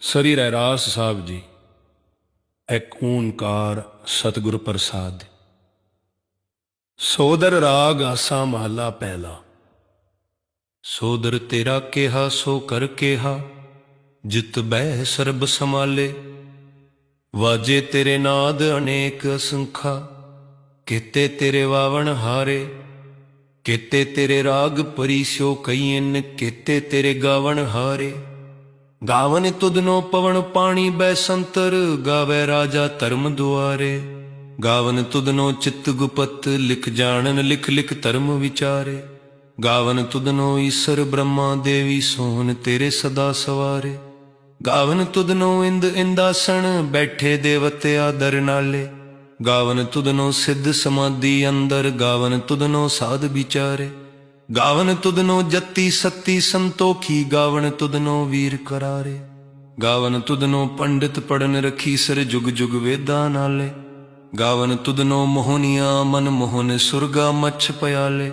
ਸ੍ਰੀ ਰਹਿਰਾਸ ਸਾਹਿਬ ਜੀ ਇੱਕ ਓੰਕਾਰ ਸਤਿਗੁਰ ਪ੍ਰਸਾਦ। ਸੋਦਰ ਰਾਗ ਆਸਾ ਮਹੱਲਾ ਪਹਿਲਾ। ਸੋਦਰ ਤੇਰਾ ਕਿਹਾ ਸੋ ਕਰ ਕਿਹਾ, ਜਿਤ ਬਹਿ ਸਰਬ ਸਮਾਲੇ ਵਾਜੇ ਤੇਰੇ ਨਾਦ ਅਨੇਕ ਅਸੰਖਾ, ਕੀਤੇ ਤੇਰੇ ਵਾਵਣ ਹਾਰੇ। ਕੀਤੇ ਤੇਰੇ ਰਾਗ ਪਰੀਸਿਓ ਕਈਨ ਕੀਤੇ ਤੇਰੇ ਗਾਵਣ ਹਾਰੇ। ਗਾਵਨ ਤੁਧਨੋ ਪਵਨ ਪਾਣੀ ਬੈ ਸੰਤਰ, ਗਾਵੇ ਰਾਜਾ ਧਰਮ ਦੁਆਰੇ। ਗਾਵਨ ਤੁਧਨੋ ਚਿੱਤ ਗੁਪਤ, ਲਿਖ ਜਾਣਨ, ਲਿਖ ਲਿਖ ਧਰਮ ਵਿਚਾਰੇ। ਗਾਵਨ ਤੁਧਨੋ ਈਸ਼ਰ ਬ੍ਰਹਮਾ ਦੇਵੀ ਸੋਹਣ ਤੇਰੇ ਸਦਾ ਸਵਾਰੇ। ਗਾਵਨ ਤੁਧਨੋ ਇੰਦ ਇੰਦਾਸਣ, ਬੈਠੇ ਦੇਵਤਿਆ ਦਰ ਨਾਲੇ। ਗਾਵਨ ਤੁਧਨੋ ਸਿੱਧ ਸਮਾਧੀ ਅੰਦਰ, ਗਾਵਨ ਤੁਧਨੋ ਸਾਧ ਵਿਚਾਰੇ। ਗਾਵਨ ਤੁਧਨੋ ਜੱਤੀ ਸੱਤੀ ਸੰਤੋਖੀ, ਗਾਵਨ ਤੁਧਨੋ ਵੀਰ ਕਰਾਰੇ। ਗਾਵਨ ਤੁਧਨੋ ਪੰਡਿਤ ਪੜਨ ਰਖੀ ਸਰ ਜੁਗ ਜੁਗ ਵੇਦਾਂ ਨਾਲੇ। ਗਾਵਨ ਤੁਧਨੋ ਮੋਹਨੀਆਂ ਮਨ ਮੋਹਨ ਸੁਰਗਾ ਮੱਛ ਪਿਆਲੇ।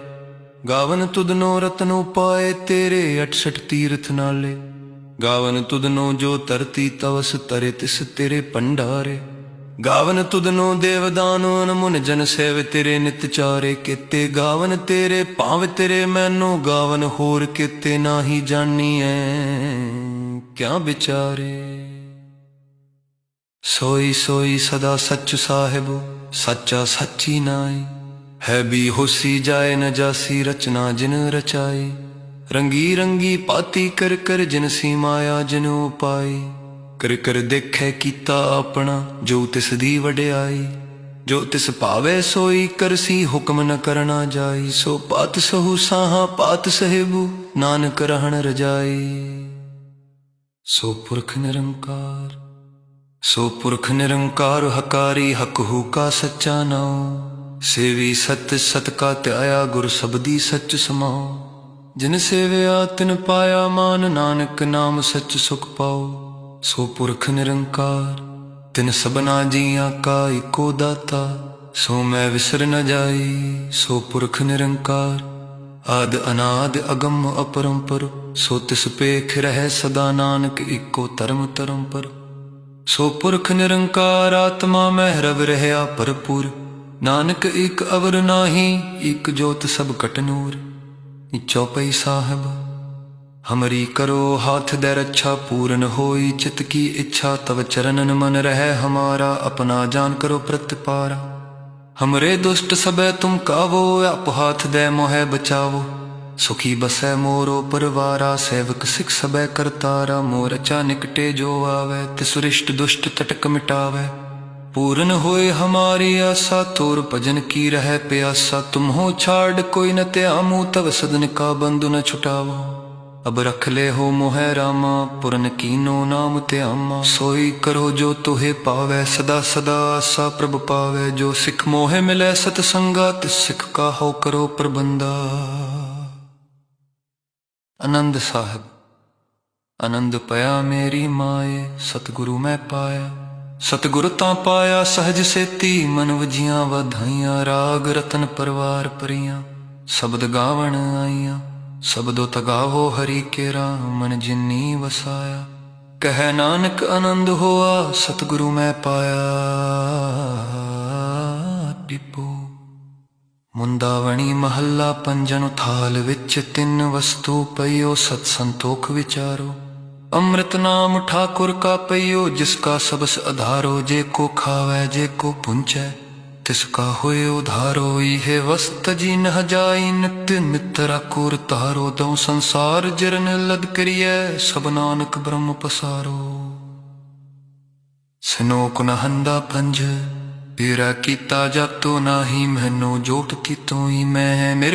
ਗਾਵਨ ਤੁਧਨੋ ਰਤਨ ਉਪਾਏ ਤੇਰੇ 68 ਤੀਰਥ ਨਾਲੇ। ਗਾਵਨ ਤੁਧਨੋ ਜੋ ਧਰਤੀ ਤਵਸ ਤਰੇ ਤਿਸ ਤੇਰੇ ਪੰਡਾਰੇ। ਗਾਵਨ ਤੁਧਨੋ ਦੇਵਦਾਨੋ ਅਨਮੁਨ ਜਨ ਸੇਵ ਤੇਰੇ ਨਿਤ ਚਾਰੇ ਕੀਤੇ। ਗਾਵਨ ਤੇਰੇ ਭਾਵ ਤੇਰੇ ਮੈਨੂੰ ਗਾਵਨ ਹੋਰ ਕੀਤੇ ਨਾਹੀ ਜਾਣੀਐ। ਕਿਆ ਵਿਚਾਰੇ? ਸੋਈ ਸੋਈ ਸਦਾ ਸੱਚ ਸਾਹਿਬ, ਸੱਚਾ ਸੱਚੀ ਨਾਈ ਹੈ ਵੀ ਹੋਸੀ ਜਾਏ ਨ ਜਾਸੀ ਰਚਨਾ ਜਿਨ ਰਚਾਈ। ਰੰਗੀ ਰੰਗੀ ਪਾਤੀ ਕਰ ਕਰ ਜਿਨ ਸੀ ਮਾਇਆ ਜਿਨ ਉਪਾਈ। ਕਰ ਕਰ ਦੇਖੈ ਕੀਤਾ ਆਪਣਾ, ਜੋ ਤਿਸ ਦੀ ਵਡਿਆਈ, ਜੋ ਤਿਸ ਭਾਵੇ ਸੋਈ ਕਰਸੀ ਹੁਕਮ ਨ ਕਰਨਾ ਜਾਈ, ਸੋ ਪਾਤ ਸਹੂ ਸਾਹਾ ਪਾਤ ਸਹਿਬੂ, ਨਾਨਕ ਰਹਿਣ ਰਜਾਈ। ਸੋ ਪੁਰਖ ਨਿਰੰਕਾਰ, ਸੋ ਪੁਰਖ ਨਿਰੰਕਾਰ, ਹਕਾਰੀ ਹਕ ਹੂਕਾ ਸੱਚਾ ਨਾਉ। ਸੇਵੀ ਸਤ ਸਤ ਕਾ ਧਿਆਇਆ ਗੁਰ ਸਬਦੀ ਸੱਚ ਸਮਾਉ। ਜਿਨ ਸੇਵਿਆ ਤਿਨ ਪਾਇਆ ਮਾਨ, ਨਾਨਕ ਨਾਮ ਸੱਚ ਸੁਖ ਪਾਉ। ਸੋ ਪੁਰਖ ਨਿਰੰਕਾਰ, ਤਿਨ ਸਬਨਾ ਜੀਆਂ ਕਾ ਇਕੋ ਦਾਤਾ। ਸੋ ਮੈਂ ਵਿਸਰ ਨ ਜਾਈ, ਸੋ ਪੁਰਖ ਨਿਰੰਕਾਰ, ਆਦ ਅਨਾਦ ਅਗੰਮ ਅਪਰੰਪਰ। ਸੋ ਤਿਸ ਪੇਖ ਰਹਿ ਸਦਾ ਨਾਨਕ, ਇਕੋ ਧਰਮ ਧਰਮ ਸੋ ਪੁਰਖ ਨਿਰੰਕਾਰ, ਆਤਮਾ ਮਹਿ ਰਵ ਰਹਿਆ ਭਰਪੂਰ। ਨਾਨਕ ਇਕ ਅਵਰ ਨਾਹੀ, ਇੱਕ ਜੋਤ ਸਭ ਕਟਨੂਰ ਚੌਪਈ ਸਾਹਿਬ ਹਮਰੀ ਕਰੋ ਹਾਥ ਦੇ ਰੱਛਾ ਪੂਰਨ ਹੋਈ, ਚਿਤ ਕੀ ਇੱਛਾ ਤਵ ਚਰਨਨ ਮਨ ਰਹਿ ਹਮਾਰਾ, ਆਪਣਾ ਜਾਨ ਕਰੋ ਪ੍ਰਤਪਾਰਾ। ਹਮਰੇ ਦੁਸ਼ਟ ਸਬੈ ਤੁਮ ਕਾਵੋ, ਆਪ ਹਾਥ ਦੇ ਮੋਹਿ ਬਚਾਵੋ। ਸੁਖੀ ਬਸੈ ਮੋਰੋ ਪਰਵਾਰਾ, ਸੇਵਕ ਸਿਖ ਸਬੈ ਕਰਤਾਰਾ, ਮੋਰ ਚਾ ਨਿਕਟੇ ਜੋ ਆਵੇ ਤਿਸ ਰਿਸ਼ਟ ਦੁਸ਼ਟ ਤਟਕ ਮਿਟਾਵੇ। ਪੂਰਨ ਹੋਏ ਹਮਾਰੀ ਆਸਾ, ਤੋਰ ਭਜਨ ਕੀ ਰਹਿ ਪਿਆਸਾ ਤੁਮ ਹੋ ਛਾੜ ਕੋਈ ਨ ਧਿਆਮੂ, ਤਵ ਸਦਨ ਕਾ ਬੰਧੁ ਨ ਛੁਟਾਵੋ। ਅਬ ਰਖ ਲੈ ਹੋ ਮੋਹਿ ਰਾਮਾ ਪੁਰਨ ਕੀਨੋ ਨਾਮ ਧਿਆਮਾ। ਸੋਈ ਕਰੋ ਜੋ ਤੁਹੇ ਪਾਵੈ, ਸਦਾ ਸਦਾ ਆਸਾ ਪ੍ਰਭ ਪਾਵੈ। ਜੋ ਸਿੱਖ ਮੋਹਿ ਮਿਲੈ ਸਤ ਸੰਗਾ ਤਿਸ ਸਿਖ ਕਾ ਹੋ ਕਰੋ ਪ੍ਰਬੰਧਾ। ਆਨੰਦ ਸਾਹਿਬ, ਆਨੰਦ ਪਿਆ ਮੇਰੀ ਮਾਏ, ਸਤਿਗੁਰੂ ਮੈਂ ਪਾਇਆ। ਸਤਿਗੁਰ ਤਾਂ ਪਾਇਆ ਸਹਜ ਸੇਤੀ, ਮਨ ਵਜੀਆਂ ਵਧਾਈਆਂ, ਰਾਗ ਰਤਨ ਪਰਵਾਰ ਪਰੀਆਂ। ਸ਼ਬਦ ਗਾਵਣ ਆਈਆਂ। ਸ਼ਬਦੋ ਤਗਾਵੋ ਹਰੀ ਕੇਰਾ ਮਨ ਜਿਨੀ ਵਸਾਇਆ। ਕਹਿ ਨਾਨਕ ਆਨੰਦ ਹੋਆ, ਸਤਿਗੁਰੂ ਮੈਂ ਪਾਇਆ। ਟਿਪੋ, ਮੁੰਦਾਵਣੀ ਮਹੱਲਾ ਪੰਜਨ ਥਾਲ ਵਿੱਚ ਤਿੰਨ ਵਸਤੂ ਪਈਓ ਸਤ ਸੰਤੋਖ ਵਿਚਾਰੋ। ਅੰਮ੍ਰਿਤ ਨਾਮ ਠਾਕੁਰ ਕਾ ਪਈਓ, ਜਿਸ ਕਾ ਸਬਸ ਆਧਾਰੋ ਜੇ ਕੋ ਖਾਵੇ, ਜੇ ਕੋ ਪੁੰਚੈ। ਤਿਸ ਕਾ ਹੋਏ ਉਧਾਰੋ, ਇਹ ਵਸਤ ਜੀ ਨ ਜਾਈ ਨਿਤ ਮਿੱਤਰਾ ਕੋਰ ਤਾਰੋ ਦਉ ਸੰਸਾਰ ਜਰਨ ਲਦ ਕਰੀਐ, ਸਭ ਨਾਨਕ ਬ੍ਰਹਮ ਪਸਾਰੋ। ਸਨੋਕ ਨ ਹੰਦਾ ਪੰਜ, ਪੀਰਾ ਕੀਤਾ ਜਪ ਤੋ ਨਾਹੀ, ਮੈਨੂੰ ਜੋਟ ਕੀ ਤੂੰ ਹੀ ਮੈਂ, ਮੇਰੇ